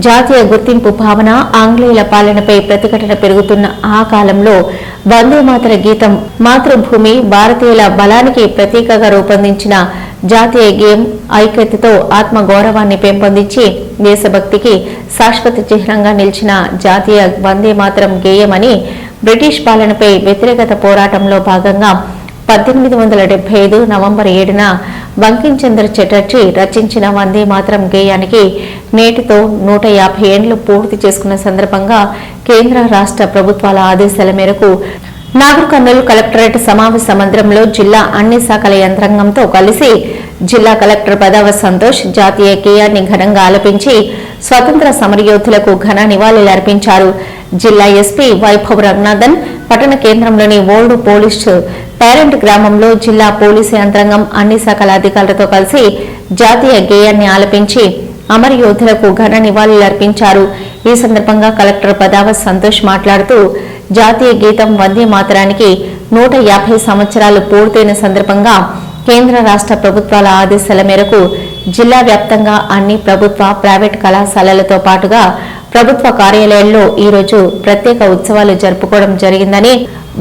జాతీయ గుర్తింపు భావన ఆంగ్లేయుల పాలనపై ప్రతిఘటన పెరుగుతున్న ఆ కాలంలో వందేమాతర గీతం మాతృభూమి భారతీయుల బలానికి ప్రతీకగా రూపొందించిన జాతీయ గేయం ఐక్యతతో ఆత్మ గౌరవాన్ని పెంపొందించి దేశభక్తికి శాశ్వత చిహ్నంగా నిలిచిన జాతీయ వందే మాతరం గేయమని బ్రిటిష్ పాలనపై వ్యతిరేకత పోరాటంలో భాగంగా పద్దెనిమిది వందల డెబ్బై ఐదు నవంబర్ ఏడున బంకిం చంద్ర చటర్జీ రచించిన వందే మాత్రం గేయానికి నేటితో నూట యాభై ఏండ్లు పూర్తి చేసుకున్న సందర్భంగా కేంద్ర రాష్ట్ర ప్రభుత్వాల ఆదేశాల మేరకు నాగర్ కర్నూలు కలెక్టరేట్ సమావేశ మందిరంలో జిల్లా అన్ని శాఖల యంత్రాంగంతో కలిసి జిల్లా కలెక్టర్ పదావ సంతోష్ జాతీయ గేయాన్ని ఘనంగా ఆలపించి స్వతంత్ర సమరయోధులకు ఘన నివాళులర్పించారు జిల్లా ఎస్పీ వైభవ్ రఘునాథన్ పట్టణ కేంద్రంలోని ఓల్డ్ పోలీస్ పేరెంట్ గ్రామంలో జిల్లా పోలీసు యంత్రాంగం అన్ని శాఖల అధికారులతో కలిసి జాతీయ గేయాన్ని ఆలపించి అమర యోధులకు ఘన నివాళులర్పించారు ఈ సందర్భంగా కలెక్టర్ పదావత్ సంతోష్ మాట్లాడుతూ జాతీయ గీతం వందే మాతరానికి నూట యాభై సంవత్సరాలు పూర్తయిన సందర్భంగా కేంద్ర రాష్ట్ర ప్రభుత్వాల ఆదేశాల మేరకు జిల్లా వ్యాప్తంగా అన్ని ప్రభుత్వ ప్రైవేట్ కళాశాలలతో పాటుగా ప్రభుత్వ కార్యాలయాల్లో ఈరోజు ప్రత్యేక ఉత్సవాలు జరుపుకోవడం జరిగిందని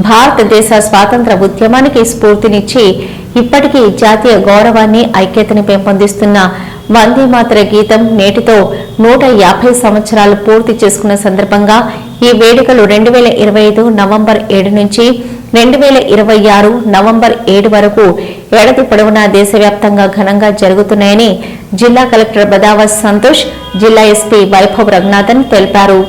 భారతదేశ స్వాతంత్ర ఉద్యమానికి స్ఫూర్తినిచ్చి ఇప్పటికీ జాతీయ గౌరవాన్ని ఐక్యతని పెంపొందిస్తున్న వందే మాతర గీతం నేటితో నూట యాభై సంవత్సరాలు పూర్తి చేసుకున్న సందర్భంగా ఈ వేడుకలు రెండు వేల ఇరవై ఐదు నవంబర్ ఏడు నుంచి రెండు వేల ఇరవై ఆరు నవంబర్ ఏడు వరకు ఏడాది పొడవునా దేశవ్యాప్తంగా ఘనంగా జరుగుతున్నాయని జిల్లా కలెక్టర్ బదావత్ సంతోష్ జిల్లా ఎస్పీ వైభవ్ రఘునాథన్ తెలిపారు.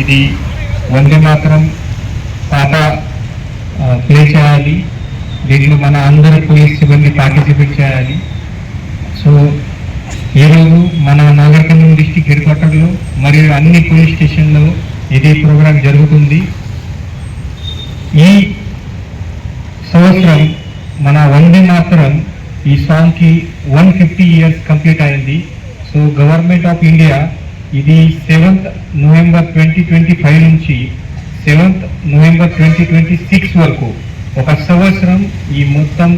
ఇది వందే మాత్రం. పాట ప్లే చేయాలి. దీంట్లో మన అందరి పోలీస్ సిబ్బంది పార్టిసిపేట్ చేయాలి. సో ఈరోజు మన నాగరికర్నూలు డిస్టిక్ హెడ్ క్వార్టర్లో మరియు అన్ని పోలీస్ స్టేషన్లో ఇది ప్రోగ్రాం జరుగుతుంది. ఈ సంవత్సరం మన వందే మాత్రం ఈ సాంగ్కి వన్ ఫిఫ్టీ ఇయర్స్ కంప్లీట్ అయింది. సో గవర్నమెంట్ ఆఫ్ ఇండియా ఇది seventh November twenty twenty five నుంచి seventh November twenty twenty six వరకు ఒక సంవత్సరం ఈ మొత్తం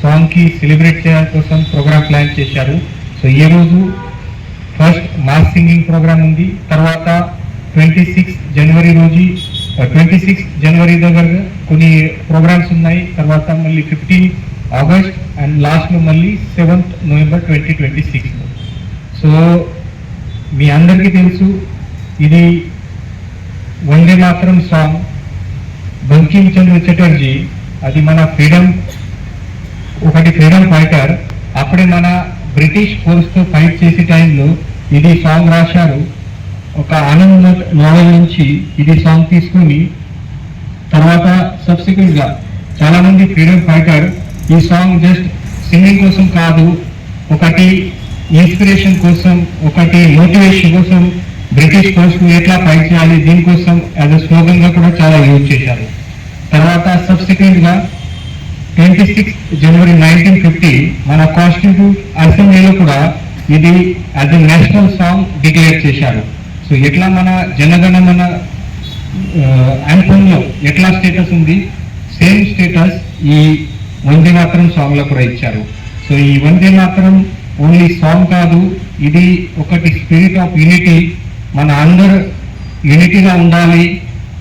సాంగ్కి సెలబ్రేట్ చేయడం కోసం ప్రోగ్రామ్ ప్లాన్ చేశారు. సో ఈ రోజు ఫస్ట్ మాస్ సింగింగ్ ప్రోగ్రామ్ ఉంది. తర్వాత ట్వంటీ సిక్స్ జనవరి రోజు ట్వంటీ సిక్స్ జనవరి దగ్గర కొన్ని ప్రోగ్రామ్స్ ఉన్నాయి. తర్వాత మళ్ళీ ఫిఫ్టీన్ ఆగస్ట్ అండ్ లాస్ట్లో మళ్ళీ seventh November twenty twenty six. So మీ అందరికీ తెలుసు ఇది వందే మాత్రం సాంగ్ బంకిం చంద్ర చటర్జీ అది మన ఫ్రీడమ్ ఒకటి ఫ్రీడమ్ ఫైటర్. అప్పుడే మన బ్రిటిష్ ఫోర్స్తో ఫైట్ చేసే టైంలో ఇది సాంగ్ రాశారు. ఒక ఆనంద్ నోవెల్ నుంచి ఇది సాంగ్ తీసుకుని తర్వాత సబ్సిక్వెంట్గా చాలామంది చాలా మంది ఫ్రీడమ్ ఫైటర్ ఈ సాంగ్ జస్ట్ సింగింగ్ కోసం కాదు ఒకటి ఇన్స్పిరేషన్ కోసం ఒకటి మోటివేషన్ కోసం బ్రిటిష్ ఫోర్స్ ఎట్లా ఫైట్ చేయాలి? దీనికోసం యాజ్ అ స్లోగన్గా కూడా చాలా యూజ్ చేశారు. తర్వాత సబ్సిక్వెంట్గా twenty six January nineteen fifty మన కాన్స్టిట్యూట్ అసెంబ్లీలో కూడా ఇది as a national song declare చేశారు. సో ఎట్లా మన జనగణ మన లో ఎట్లా స్టేటస్ ఉంది? సేమ్ స్టేటస్ ఈ వందే మాత్రం సాంగ్లో కూడా ఇచ్చారు. సో ఈ వందే మాత్రం ఓన్లీ సాంగ్ కాదు ఇది ఒకటి స్పిరిట్ ఆఫ్ యూనిటీ మన అందరు యూనిటీగా ఉండాలి.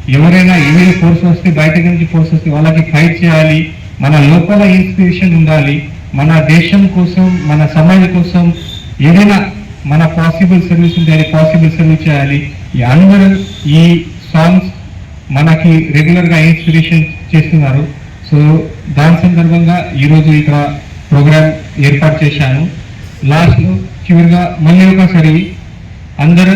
ఎవరైనా ఈవిల్ ఫోర్స్ వస్తే బయట నుంచి ఫోర్స్ వస్తే వాళ్ళకి ఫైట్ చేయాలి. మన లోపల ఇన్స్పిరేషన్ ఉండాలి. మన దేశం కోసం మన సమాజం కోసం ఏదైనా మన పాసిబుల్ సర్వీస్ ఉంటే అది పాసిబుల్ సర్వీస్ చేయాలి. ఈ అందరూ ఈ సాంగ్స్ మనకి రెగ్యులర్గా ఇన్స్పిరేషన్ చేస్తున్నారు. సో దాని సందర్భంగా ఈరోజు ఇక్కడ ప్రోగ్రామ్ ఏర్పాటు చేశాను. లాస్ట్లో చివరిగా మళ్ళీ ఒకసారి అందరూ